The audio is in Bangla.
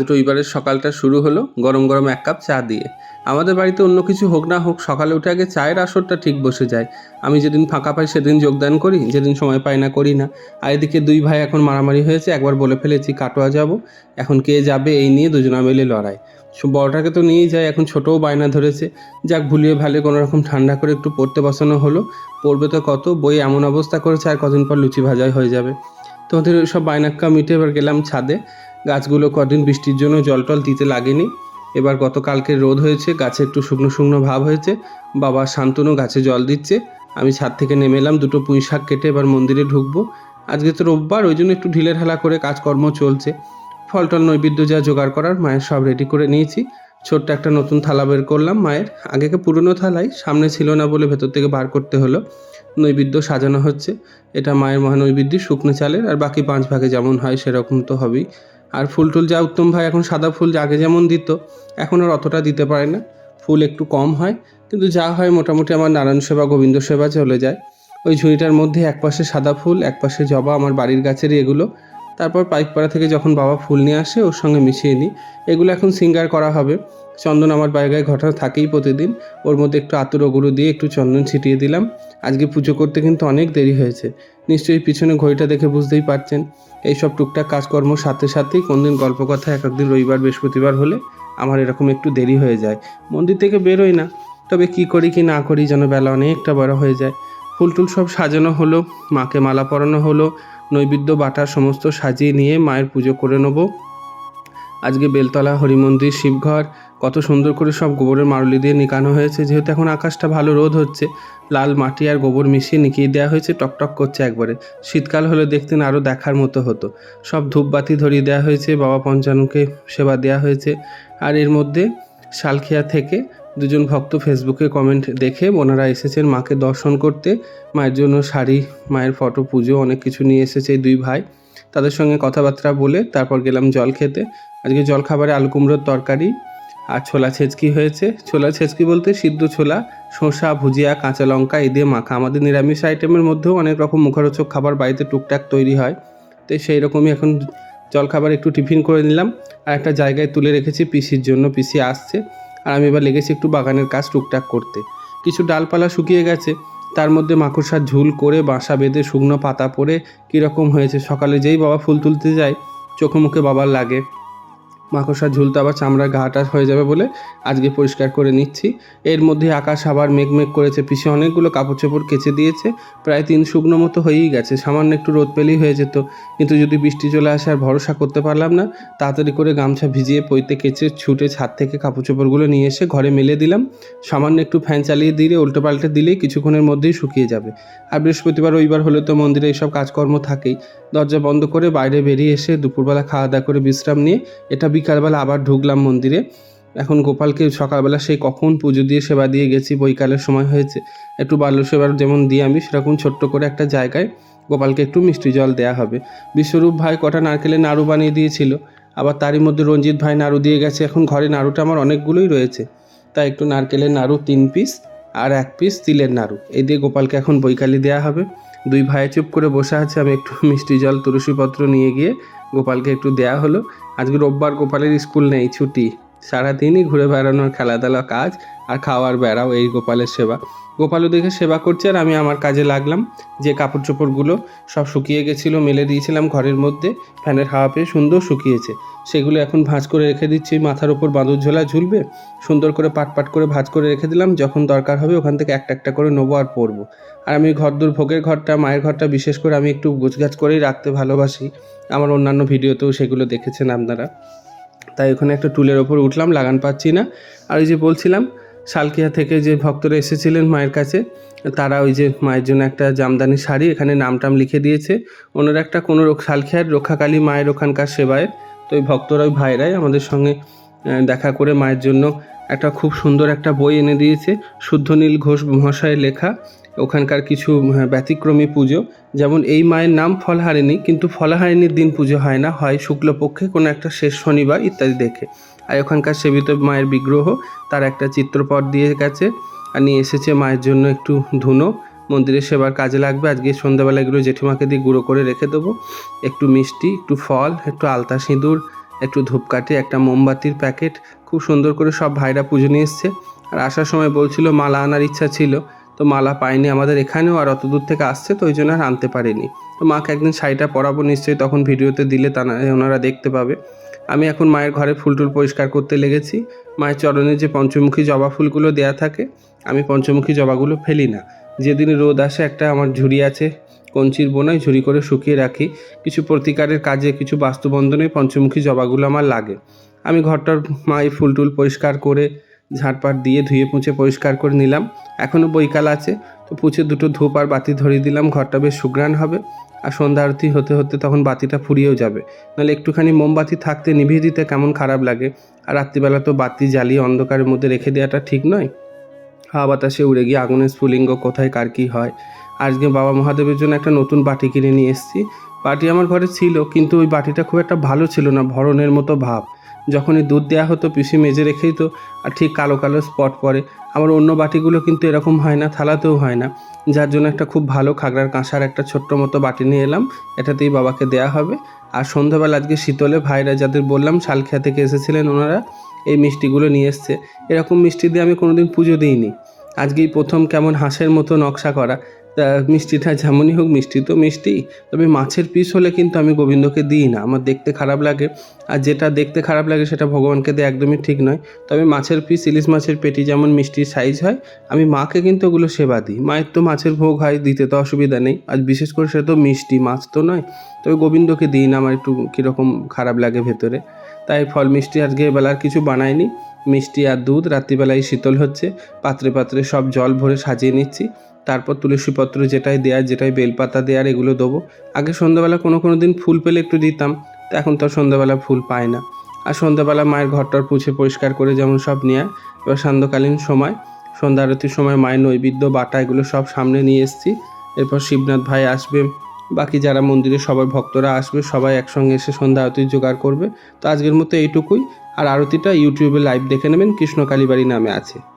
রবিবারের সকালটা শুরু হলো, গরম গরম এক কাপ চা দিয়ে। আমাদের বাড়িতে অন্য কিছু হোক না হোক, সকালে উঠে আগে চায়ের আসরটা ঠিক বসে যায়। আমি যেদিন ফাঁকা পাই সেদিন যোগদান করি, যেদিন সময় পাই না করি না। আর এদিকে দুই ভাই এখন মারামারি হয়েছে, একবার বলে ফেলেছি, কাটোয়া যাব। এখন কে যাবে এই নিয়ে দুজনা মিলে লড়াই। বড়টাকে তো নিয়েই যায়, এখন ছোটও বায়না ধরেছে। যাক, ভুলিয়ে ভালে কোনো রকম ঠান্ডা করে একটু পড়তে বসানো হলো। পড়বে তো কত, বই এমন অবস্থা করেছে, আর কদিন পর লুচি ভাজাই হয়ে যাবে। তোমাদের সব বায়নাক্কা মিটে এবার গেলাম ছাদে। গাছগুলো কদিন বৃষ্টির জন্য জল টল দিতে লাগেনি। এবার গতকালকে রোদ হয়েছে, গাছে একটু শুকনো শুকনো ভাব হয়েছে। বাবা শান্তনু গাছে জল দিচ্ছে। আমি ছাদ থেকে নেমে এলাম, দুটো পুঁই শাক কেটে এবার মন্দিরে ঢুকবো। আজকে তো রোববার, ওই জন্য একটু ঢিলে ঢালা করে কাজকর্ম চলছে। ফল টল, নৈবেদ্য যা জোগাড় করার, মায়ের সব রেডি করে নিয়েছি। ছোট্ট একটা নতুন থালা বের করলাম মায়ের। আগেকে পুরনো থালাই, সামনে ছিল না বলে ভেতর থেকে বার করতে হলো। নৈবেদ্য সাজানো হচ্ছে। এটা মায়ের মহানৈবেদ্য শুকনো চালের, আর বাকি পাঁচ ভাগে যেমন হয় সেরকম তো হবেই। আর ফুল টুল যা উত্তম ভাই এখন সাদা ফুল আগে যেমন দিত, এখন আর অতটা দিতে পারে না। ফুল একটু কম হয়, কিন্তু যা হয় মোটামুটি আমার নারায়ণ সেবা, গোবিন্দ সেবা চলে যায়। ওই ঝুড়িটার মধ্যে এক পাশে সাদা ফুল, এক পাশে জবা আমার বাড়ির গাছেরই এগুলো। তারপর পাইকপাড়া থেকে যখন বাবা ফুল নিয়ে আসে, ওর সঙ্গে মিশিয়ে নিই। এগুলো এখন সিঙ্গার করা হবে। চন্দন আমার বাইগায় ঘটনা থাকেই প্রতিদিন। ওর মধ্যে একটু আতুর গুঁড়ো দিয়ে একটু চন্দন ছিটিয়ে দিলাম। আজকে পুজো করতে কিন্তু অনেক দেরি হয়েছে। নিশ্চয়ই পিছনে ঘড়িটা দেখে বুঝতেই পারছেন। এইসব টুকটাক কাজকর্ম সাথে সাথেই কোনদিন গল্প কথা এক একদিন রবিবার, বৃহস্পতিবার হলে আমার এরকম একটু দেরি হয়ে যায়। মন্দির থেকে বেরোই না। তবে কি করি কি না করি যেন বেলা অনেকটা বড় হয়ে যায়। ফুল টুল সব সাজানো হলো, মাকে মালা পরানো হলো, নৈবেদ্য বাটার সমস্ত সাজিয়ে নিয়ে মায়ের পুজো করে নেব। আজকে বেলতলা, হরিমন্দির, শিবঘর কত সুন্দর করে সব গোবরের মারুলি দিয়ে নিকানো হয়েছে। যেহেতু এখন আকাশটা ভালো রোদ হচ্ছে, লাল মাটি আর গোবর মিশিয়ে নিকিয়ে দেওয়া হয়েছে টকটক করছে একবারে। শীতকাল হলে দেখতেন আরও দেখার মতো হতো। সব ধূপবাতি ধরিয়ে দেওয়া হয়েছে, বাবা পঞ্চাননকে সেবা দেওয়া হয়েছে। আর এর মধ্যে শালখিয়া থেকে দুজন ভক্ত ফেসবুকে কমেন্ট দেখে ওনারা এসেছেন মাকে দর্শন করতে। মায়ের জন্য শাড়ি, মায়ের ফটো, পুজো, অনেক কিছু নিয়ে এসেছে দুই ভাই। তাদের সঙ্গে কথাবার্তা বলে তারপর গেলাম জল খেতে। আজকে জল খাবারে আলু কুমড়োর তরকারি আর ছোলা ছেচকি হয়েছে। ছোলা ছেচকি বলতে সিদ্ধ ছোলা, শসা, ভুজিয়া, কাঁচা লঙ্কা এই দিয়ে মাখা। আমাদের নিরামিষ আইটেমের মধ্যেও অনেক রকম মুখরোচক খাবার বাড়িতে টুকটাক তৈরি হয়। তো সেই রকমই এখন জল খাবার একটু টিফিন করে নিলাম। আর একটা জায়গায় তুলে রেখেছি পিসির জন্য, পিসি আসছে। আর আমি এবার লেগেছি একটু বাগানের কাজ টুকটাক করতে। কিছু ডালপালা শুকিয়ে গেছে। তার মধ্যে মাকড়সার ঝুল করে বাসা বেঁধে শুকনো পাতা পরে কীরকম হয়েছে সকালে যেই বাবা ফুল তুলতে যায়, চোখে মুখে বাবার লাগে। মাকড়সার ঝুলতে আবার চামড়ার ঘাটা হয়ে যাবে বলে আজকে পরিষ্কার করে নিচ্ছি। এর মধ্যে আকাশ আবার মেঘমেঘ করেছে, পিছে অনেকগুলো কাপড় চোপড় কেচে দিয়েছে। প্রায় তিন শুকনো মতো হয়েই গেছে, সামান্য একটু রোদ পেলেই হয়ে যেত। কিন্তু যদি বৃষ্টি চলে আসে আর ভরসা করতে পারলাম না, তাড়াতাড়ি করে গামছা ভিজিয়ে পইতে কেচে ছুটে ছাদ থেকে কাপড় চোপড়গুলো নিয়ে এসে ঘরে মেলে দিলাম। সামান্য একটু ফ্যান চালিয়ে দিলে উল্টো পাল্টে দিলেই কিছুক্ষণের মধ্যেই শুকিয়ে যাবে। আর বৃহস্পতিবার, রবিবার হলে তো মন্দিরে এইসব কাজকর্ম থাকেই। দরজা বন্ধ করে বাইরে বেরিয়ে এসে দুপুরবেলা খাওয়া দাওয়া করে বিশ্রাম নিয়ে এটা বিকালবেলা আবার ঢুকলাম মন্দিরে। এখন গোপালকে সকালবেলা সেই কখন পুজো দিয়ে সেবা দিয়ে গেছি, বৈকালের সময় হয়েছে। একটু বাল্য সেবার যেমন দিই আমি, সেরকম ছোট্ট করে একটা জায়গায় গোপালকে একটু মিষ্টি জল দেওয়া হবে। বিশ্বরূপ ভাই কটা নারকেলের নাড়ু বানিয়ে দিয়েছিল, আবার তারই মধ্যে রঞ্জিত ভাই নাড়ু দিয়ে গেছে। এখন ঘরে নাড়ুটা আমার অনেকগুলোই রয়েছে। তাই একটু নারকেলের নাড়ু তিন পিস আর এক পিস তিলের নাড়ু। এই দিয়ে গোপালকে এখন বৈকালি দেওয়া হবে। দুই ভাই চুপ করে বসে আছে, আমি একটু মিষ্টি জল, তুলসীপত্র নিয়ে গিয়ে গোপালকে একটু দেয়া হলো। আজকে রোববার গোপালের স্কুল নেই, ছুটি। সারাদিনই ঘুরে বেড়ানোর খেলাধুলা কাজ আর খাওয়ার বেড়াও এই গোপালের সেবা। গোপালও দেখে সেবা করছে আর আমি আমার কাজে লাগলাম। যে কাপড় চোপড়গুলো সব শুকিয়ে গেছিল, মেলে দিয়েছিলাম ঘরের মধ্যে। ফ্যানের হাওয়া পেয়ে সুন্দর শুকিয়েছে। সেগুলো এখন ভাঁজ করে রেখে দিচ্ছি। মাথার ওপর বাঁদুর ঝোলা ঝুলবে। সুন্দর করে পাট পাট করে ভাঁজ করে রেখে দিলাম। যখন দরকার হবে ওখান থেকে একটা একটা করে নেব আর পরবো। আর আমি ঘর দূর ভোগের ঘরটা, মায়ের ঘরটা বিশেষ করে আমি একটু গোছগাছ করেই রাখতে ভালোবাসি। আমার অন্যান্য ভিডিওতেও সেগুলো দেখেছেন আপনারা। তাই ওখানে একটা টুলের ওপর উঠলাম, লাগান পাচ্ছি না। আর ওই যে বলছিলাম শালকিয়া থেকে যে ভক্তরা এসেছিলেন মায়ের কাছে, তারা ওই যে মায়ের জন্য একটা জামদানি শাড়ি, এখানে নাম টাম লিখে দিয়েছে। ওনারা একটা কোনো শালখিয়ার রক্ষাকালী মায়ের ওখানকার সেবায়। তো ওই ভক্তরা ওই ভাইরাই আমাদের সঙ্গে দেখা করে মায়ের জন্য একটা খুব সুন্দর একটা বই এনে দিয়েছে। শুদ্ধনীল ঘোষ মহাশয়ের লেখা, ওখানকার কিছু ব্যতিক্রমী পুজো। যেমন এই মায়ের নাম ফলহারিণী, কিন্তু ফলহারিণীর দিন পুজো হয় না, হয় শুক্লপক্ষে কোনো একটা শেষ শনিবার ইত্যাদি দেখে। আর ওখানকার সেবিত মায়ের বিগ্রহ, তার একটা চিত্রপট দিয়ে গেছে। আর নিয়ে এসেছে মায়ের জন্য একটু ধুনো। মন্দিরের সেবার কাজে লাগবে। আজকে সন্ধ্যাবেলা এগুলো জেঠিমাকে দিয়ে গুঁড়ো করে রেখে দেবো। একটু মিষ্টি, একটু ফল, একটু আলতা সিঁদুর, একটু ধূপকাঠি, একটা মোমবাতির প্যাকেট। খুব সুন্দর করে সব ভাইরা পুজো নিয়ে এসছে। আর আসার সময় বলছিল মালা আনার ইচ্ছা ছিল। তো মালা পাইনি আমাদের এখানেও আর অত দূর থেকে আসছে, তো ওই জন্য আর আনতে পারিনি। তো মাকে একদিন শাড়িটা পরাবো নিশ্চয়ই, তখন ভিডিওতে দিলে তা ওনারা দেখতে পাবে। আমি এখন মায়ের ঘরে ফুল টুল পরিষ্কার করতে লেগেছি। মায়ের চরণে যে পঞ্চমুখী জবা ফুলগুলো দেয়া থাকে, আমি পঞ্চমুখী জবাগুলো ফেলি না। যেদিন রোদ আসে একটা আমার ঝুড়ি আছে, কঞ্চির বোনায় ঝুড়ি করে শুকিয়ে রাখি। কিছু প্রতিকারের কাজে, কিছু বাস্তুবন্ধনে পঞ্চমুখী জবাগুলো আমার লাগে। আমি ঘরটার মায়ের ফুল টুল পরিষ্কার করে ঝাঁটপাট দিয়ে ধুয়ে মুছে পরিষ্কার করে নিলাম। এখনও বৈকাল আছে, তো পুছে দুটো ধূপ আর বাতি ধরিয়ে দিলাম। ঘরটা বেশ সুগ্রাণ হবে আর সন্ধ্যা আরতি হতে হতে তখন বাতিটা ফুরিয়েও যাবে। নাহলে একটুখানি মোমবাতি থাকতে নিভিয়ে দিতে কেমন খারাপ লাগে? আর রাত্রিবেলা তো বাতি জ্বালিয়ে অন্ধকারের মধ্যে রেখে দেওয়াটা ঠিক নয়? হাওয়া বাতাসে উড়ে গিয়ে আগুনের স্ফুলিঙ্গ কোথায়, কার কী হয়? আজকে বাবা মহাদেবের জন্য একটা নতুন বাটি কিনে নিয়ে এসেছি। বাটি আমার ঘরে ছিল, কিন্তু ওই বাটিটা খুব একটা ভালো ছিল না, ভরণের মতো ভাব। যখনই দুধ দেওয়া হতো, পিসি মেজে রেখেই তো, আর ঠিক কালো কালো স্পট পড়ে আমার অন্য বাটিগুলো কিন্তু এরকম হয় না, থালাতেও হয় না। যার জন্য একটা খুব ভালো খাগড়ার কাঁসার একটা ছোট্ট মতো বাটি নিয়ে এলাম। এটাতেই বাবাকে দেয়া হবে। আর সন্ধ্যাবেলা আজকে শীতলে ভাইরা যাদের বললাম, শালখিয়া থেকে এসেছিলেন ওনারা, এই মিষ্টিগুলো নিয়ে এসছে। এরকম মিষ্টি দিয়ে আমি কোনোদিন পুজো দিইনি। আজকেই প্রথম কেমন হাঁসের মতো নকশা করা। তা মিষ্টিটা যেমনই হোক, মিষ্টি তো মিষ্টি। তবে মাছের পিস হলে কিন্তু আমি গোবিন্দকে দিই না। আমার দেখতে খারাপ লাগে। আর যেটা দেখতে খারাপ লাগে সেটা ভগবানকে দেওয়া একদমই ঠিক নয়। তবে মাছের পিস, ইলিশ মাছের পেটি যেমন মিষ্টির সাইজ হয়, আমি মাকে কিন্তু ওগুলো সেবা দিই। মায়ের তো মাছের ভোগ হয়, দিতে তো অসুবিধা নেই। আর বিশেষ করে সে তো মিষ্টি, মাছ তো নয়। তবে গোবিন্দকে দিই না, আমার একটু কীরকম খারাপ লাগে ভেতরে। তাই ফল মিষ্টি আজকে এবেলা আর কিছু বানাইনি। মিষ্টি আর দুধ, রাত্রিবেলায় শীতল হচ্ছে। পাত্রে পাত্রে সব জল ভরে সাজিয়ে নিচ্ছি। তারপর তুলসীপত্র যেটাই দেওয়ার যেটাই বেলপাতা দেওয়ার এগুলো দেবো। আগে সন্ধ্যাবেলা কোনো কোনো দিন ফুল পেলে একটু দিতাম, তো এখন তো সন্ধ্যাবেলা ফুল পায় না। আর সন্ধ্যাবেলা মায়ের ঘরটার পুছে পরিষ্কার করে যেমন সব নেওয়া এবার সান্ধ্যকালীন সময়, সন্ধ্যা আরতির সময় মায়ের নৈবেদ্য, বাটা, এগুলো সব সামনে নিয়ে এসেছি। এরপর শিবনাথ ভাই আসবে, বাকি যারা মন্দিরে সবাই ভক্তরা আসবে, সবাই একসঙ্গে এসে সন্ধ্যা আরতির জোগাড় করবে। তো আজকের মতো এইটুকুই। আর আরতিটা ইউটিউবে লাইভ দেখে নেবেন কৃষ্ণ কালীবাড়ি নামে আছে।